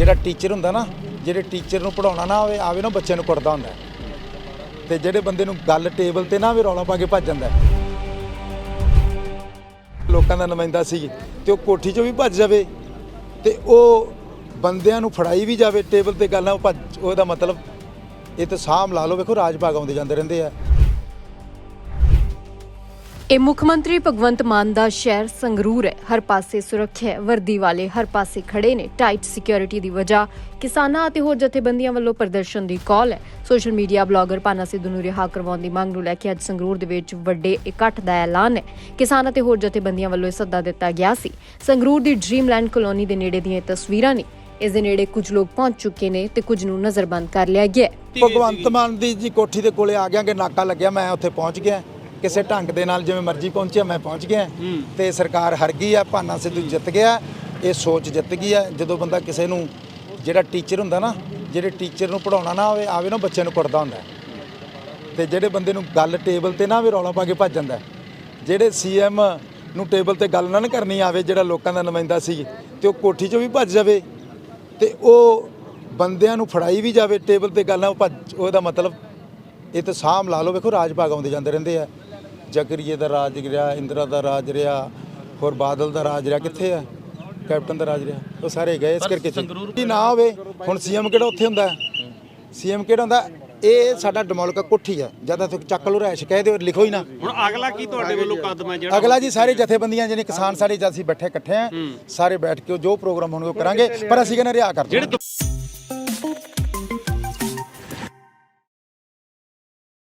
ਜਿਹੜਾ ਟੀਚਰ ਹੁੰਦਾ ਨਾ, ਜਿਹੜੇ ਟੀਚਰ ਨੂੰ ਪੜਾਉਣਾ ਨਾ ਆਵੇ ਆਵੇ ਨਾ ਬੱਚਿਆਂ ਨੂੰ ਕੁੱਟਦਾ ਹੁੰਦਾ ਹੈ। ਤੇ ਜਿਹੜੇ ਬੰਦੇ ਨੂੰ ਗੱਲ ਟੇਬਲ ਤੇ ਨਾ ਵੀ ਰੌਲਾ ਪਾ ਕੇ ਭੱਜ ਜਾਂਦਾ ਲੋਕਾਂ ਦਾ ਨੁਮਾਇੰਦਾ ਸੀ ਤੇ ਉਹ ਕੋਠੀ 'ਚੋਂ ਵੀ ਭੱਜ ਜਾਵੇ ਤੇ ਉਹ ਬੰਦਿਆਂ ਨੂੰ ਫੜਾਈ ਵੀ ਜਾਵੇ ਟੇਬਲ ਤੇ ਗੱਲ ਨਾ ਉਹ ਭੱਜ, ਉਹਦਾ ਮਤਲਬ ਇਹ ਤਾਂ ਸਾਂਭ ਲਾ ਲਓ, ਵੇਖੋ ਰਾਜ ਭਾਗ ਆਉਂਦੇ ਜਾਂਦੇ ਰਹਿੰਦੇ ਆ ਇਹ ਮੁੱਖ ਮੰਤਰੀ ਭਗਵੰਤ ਮਾਨ ਦਾ ਸ਼ਹਿਰ ਸੰਗਰੂਰ ਹੈ। ਹਰ ਪਾਸੇ ਸੁਰੱਖਿਆ ਵਰਦੀ ਵਾਲੇ ਹਰ ਪਾਸੇ ਖੜੇ ਨੇ। ਟਾਈਟ ਸਿਕਿਉਰਿਟੀ ਦੀ ਵਜ੍ਹਾ ਕਿਸਾਨਾਂ ਅਤੇ ਹੋਰ ਜਥੇਬੰਦੀਆਂ ਵੱਲੋਂ ਪ੍ਰਦਰਸ਼ਨ ਦੀ ਕਾਲ ਹੈ। Social media blogger Pana Sidhu ਨੂੰ ਰਿਹਾ ਕਰਵਾਉਣ ਦੀ ਮੰਗ ਨੂੰ ਲੈ ਕੇ ਅੱਜ ਸੰਗਰੂਰ ਦੇ ਵਿੱਚ ਵੱਡੇ ਇਕੱਠ ਦਾ ਐਲਾਨ ਹੈ। ਕਿਸਾਨ ਅਤੇ ਹੋਰ ਜਥੇਬੰਦੀਆਂ ਵੱਲੋਂ ਇਹ ਸੱਦਾ ਦਿੱਤਾ ਗਿਆ ਸੀ। ਸੰਗਰੂਰ ਦੀ ਡ੍ਰੀਮਲੈਂਡ ਕਲੋਨੀ ਦੇ ਨੇੜੇ ਦੀਆਂ ਤਸਵੀਰਾਂ ਨੇ। ਇਸ ਦੇ ਨੇੜੇ ਕੁਝ ਲੋਕ ਪਹੁੰਚ ਚੁੱਕੇ ਨੇ ਤੇ ਕੁਝ ਨੂੰ ਨਜ਼ਰਬੰਦ ਕਰ ਲਿਆ ਗਿਆ ਭਗਵੰਤ ਮਾਨ ਦੀ ਜੀ ਕੋਠੀ ਦੇ ਕੋਲੇ ਆ ਗਿਆ ਕਿ ਨਾਕਾ ਲੱਗਿਆ, ਮੈਂ ਉੱਥੇ ਪਹੁੰਚ ਗਿਆ। ਕਿਸੇ ਢੰਗ ਦੇ ਨਾਲ ਜਿਵੇਂ ਮਰਜ਼ੀ ਪਹੁੰਚਿਆ ਮੈਂ ਪਹੁੰਚ ਗਿਆ ਤੇ ਸਰਕਾਰ ਹਰ ਗਈ ਆ ਭਾਨਾ ਸਿੱਧੂ ਜਿੱਤ ਗਿਆ ਇਹ ਸੋਚ ਜਿੱਤ ਗਈ ਆ ਜਦੋਂ ਬੰਦਾ ਕਿਸੇ ਨੂੰ ਜਿਹੜਾ ਟੀਚਰ ਹੁੰਦਾ ਨਾ ਜਿਹੜੇ ਟੀਚਰ ਨੂੰ ਪੜਾਉਣਾ ਨਾ ਆਵੇ ਆਵੇ ਨਾ ਬੱਚਿਆਂ ਨੂੰ ਕੁੱਟਦਾ ਹੁੰਦਾ। ਤੇ ਜਿਹੜੇ ਬੰਦੇ ਨੂੰ ਗੱਲ ਟੇਬਲ ਤੇ ਨਾ ਆਵੇ ਰੌਲਾ ਪਾ ਕੇ ਭੱਜ ਜਾਂਦਾ। ਜਿਹੜੇ ਸੀਐਮ ਨੂੰ ਟੇਬਲ ਤੇ ਗੱਲ ਨਾ ਕਰਨੀ ਆਵੇ ਜਿਹੜਾ ਲੋਕਾਂ ਦਾ ਨੁਮਾਇੰਦਾ ਸੀ ਤੇ ਉਹ ਕੋਠੀ 'ਚੋਂ ਵੀ ਭੱਜ ਜਾਵੇ ਤੇ ਉਹ ਬੰਦਿਆਂ ਨੂੰ ਫੜਾਈ ਵੀ ਜਾਵੇ ਟੇਬਲ ਤੇ ਗੱਲ ਨਾ ਉਹ ਭੱਜ ਉਹਦਾ ਮਤਲਬ ਇਹ ਤਾਂ ਸਾਂਭ ਲਾ ਲਓ ਵੇਖੋ ਰਾਜ ਭਾਗ ਆਉਂਦੇ ਜਾਂਦੇ ਰਹਿੰਦੇ ਆ। ਜਕਰੀਏ ਦਾ ਰਾਜ ਰਿਹਾ ਇੰਦਰਾ ਦਾ ਰਾਜ ਰਿਹਾ ਹੋਰ ਬਾਦਲ ਦਾ ਰਾਜ ਰਿਹਾ ਕਿੱਥੇ ਆ? ਕੈਪਟਨ ਦਾ ਰਾਜ ਰਿਹਾ। ਉਹ ਸਾਰੇ ਗਏ ਇਸ ਕਰਕੇ ਕੀ ਨਾ ਹੋਵੇ ਹੁਣ ਸੀਐਮ ਕਿਹੜਾ ਉੱਥੇ ਹੁੰਦਾ? ਸੀਐਮ ਕਿਹੜਾ ਹੁੰਦਾ? ਇਹ ਸਾਡਾ ਡਮੋਲਕਾ ਕੋਠੀ ਆ। ਜ਼ਿਆਦਾ ਤੁਸੀਂ ਚੱਕ ਲਓ ਰਹਿਸ਼ ਕਹਿ ਦਿਓ ਲਿਖੋ ਹੀ ਨਾ। ਹੁਣ ਅਗਲਾ ਕੀ ਤੁਹਾਡੇ ਵੱਲੋਂ ਕਦਮ ਹੈ ਜਿਹੜਾ ਅਗਲਾ ਜੀ ਸਾਰੇ ਜਥੇਬੰਦੀਆਂ ਜਿਹਨੇ ਕਿਸਾਨ ਸਾਰੇ ਜਦ ਅਸੀਂ ਬੈਠੇ ਇਕੱਠੇ ਆ। ਸਾਰੇ ਬੈਠ ਕੇ ਉਹ ਜੋ ਪ੍ਰੋਗਰਾਮ ਹੋਣਗੇ ਉਹ ਕਰਾਂਗੇ। ਪਰ ਅਸੀਂ ਕਹਿੰਦੇ ਰਿਹਾ ਕਰ ਦਿਓ